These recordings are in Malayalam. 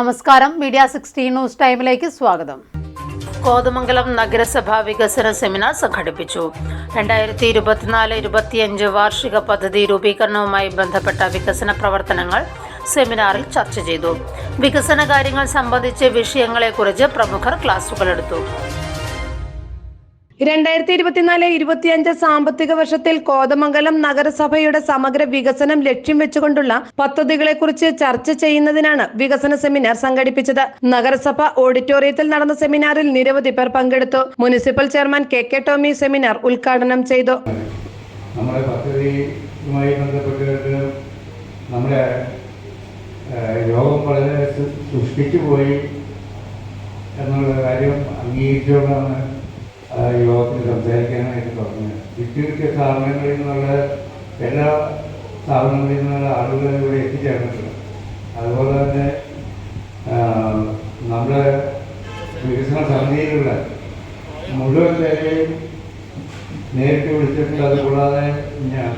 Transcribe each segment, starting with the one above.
നമസ്കാരം. മീഡിയ സിക്സ്റ്റീൻ ന്യൂസ് ടൈമിലേക്ക് സ്വാഗതം. കോതമംഗലം നഗരസഭാ വികസന സെമിനാർ സംഘടിപ്പിച്ചു. രണ്ടായിരത്തി ഇരുപത്തിനാല് ഇരുപത്തിയഞ്ച് വാർഷിക പദ്ധതി രൂപീകരണവുമായി ബന്ധപ്പെട്ട വികസന പ്രവർത്തനങ്ങൾ സെമിനാറിൽ ചർച്ച ചെയ്തു. വികസന കാര്യങ്ങൾ സംബന്ധിച്ച് വിഷയങ്ങളെക്കുറിച്ച് പ്രമുഖർ ക്ലാസുകളെടുത്തു. രണ്ടായിരത്തി ഇരുപത്തിനാല് ഇരുപത്തിയഞ്ച് സാമ്പത്തിക വർഷത്തിൽ കോതമംഗലം നഗരസഭയുടെ സമഗ്ര വികസനം ലക്ഷ്യം വെച്ചുകൊണ്ടുള്ള പദ്ധതികളെക്കുറിച്ച് ചർച്ച ചെയ്യുന്നതിനാണ് വികസന സെമിനാർ സംഘടിപ്പിച്ചത്. നഗരസഭ ഓഡിറ്റോറിയത്തിൽ നടന്ന സെമിനാറിൽ നിരവധി പേർ പങ്കെടുത്തു. Municipal chairman K K Tomy seminar ഉദ്ഘാടനം ചെയ്തു. നമ്മുടെ പദ്ധതിയുമായി ബന്ധപ്പെട്ടിട്ട് നമ്മുടെ യോഗം വളരെ സു- സൃഷ്ടിച്ചു പോയി എന്നുള്ള കാര്യം അംഗീകരിച്ചുകൊണ്ടാണ് യോഗത്തിൽ സംസാരിക്കാനായിട്ട് പറഞ്ഞു കിട്ടിയ സ്ഥാപനങ്ങളിൽ നിന്നുള്ള എല്ലാ സ്ഥാപനങ്ങളിൽ നിന്നുള്ള ആളുകൾ ഇവിടെ എത്തിച്ചേർന്നിട്ടുണ്ട്. അതുപോലെ തന്നെ നമ്മുടെ വികസന സമിതിയിലുള്ള മുഴുവൻ പേരെയും നേരിട്ട് വിളിച്ചിട്ടുണ്ട്. അതുകൂടാതെ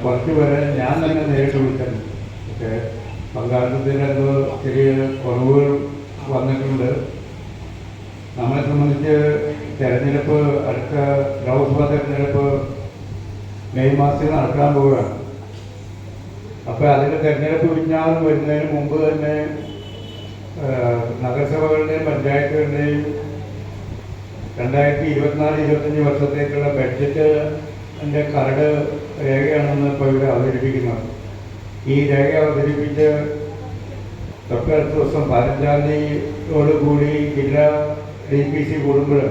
കുറച്ച് പേരെ ഞാൻ തന്നെ നേരിട്ട് വിളിച്ചിട്ടുണ്ട്. പക്ഷേ പങ്കാളിത്തത്തിന്റെ എന്തോ ചെറിയ കുറവുകൾ വന്നിട്ടുണ്ട്. നമ്മളെ സംബന്ധിച്ച് തെരഞ്ഞെടുപ്പ് അടുത്ത ലോക്സഭാ തെരഞ്ഞെടുപ്പ് മെയ് മാസത്തിൽ നടക്കാൻ പോവുകയാണ്. അപ്പോൾ അതിന്റെ തെരഞ്ഞെടുപ്പ് വിജ്ഞാപനം വരുന്നതിന് മുമ്പ് തന്നെ നഗരസഭകളുടെയും പഞ്ചായത്തുകളുടെയും രണ്ടായിരത്തി ഇരുപത്തിനാല് ഇരുപത്തഞ്ച് വർഷത്തേക്കുള്ള ബഡ്ജറ്റിന്റെ കരട് രേഖയാണെന്ന് ഇപ്പോൾ ഇവിടെ അവതരിപ്പിക്കുന്നത് ഈ രേഖ അവതരിപ്പിച്ച് തൊട്ടടുത്ത ദിവസം പതിനഞ്ചാം തീയതിയോടുകൂടി ജില്ലാ ഡി പി സി കൂടുമ്പോൾ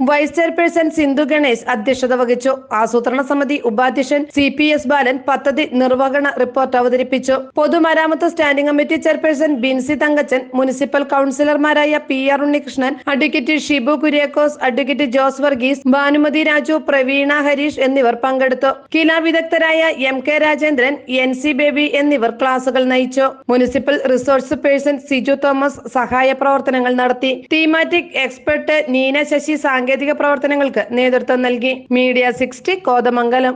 വൈസ് ചെയർപേഴ്സൺ സിന്ധു ഗണേശ് അധ്യക്ഷത വഹിച്ചു. ആസൂത്രണ സമിതി ഉപാധ്യക്ഷൻ സി പി എസ് ബാലൻ പദ്ധതി നിർവഹണ റിപ്പോർട്ട് അവതരിപ്പിച്ചു. പൊതുമരാമത്ത് standing committee chairperson Binsy Thankachan municipal കൌൺസിലർമാരായ P R Unnikrishnan advocate Shibu Kuriakose advocate Jose Varghese Bhanumathi Raju Praveena Harish എന്നിവർ പങ്കെടുത്തു. കില വിദഗ്ധരായ M K Rajendran N C Baby എന്നിവർ ക്ലാസുകൾ നയിച്ചു. Municipal resource person Siju Thomas സഹായ പ്രവർത്തനങ്ങൾ നടത്തി. തീമാറ്റിക് എക്സ്പെർട്ട് നീന ശശി സാങ്കേതിക പ്രവർത്തനങ്ങൾക്ക് നേതൃത്വം നൽകി മീഡിയ സിക്സ്റ്റി കോതമംഗലം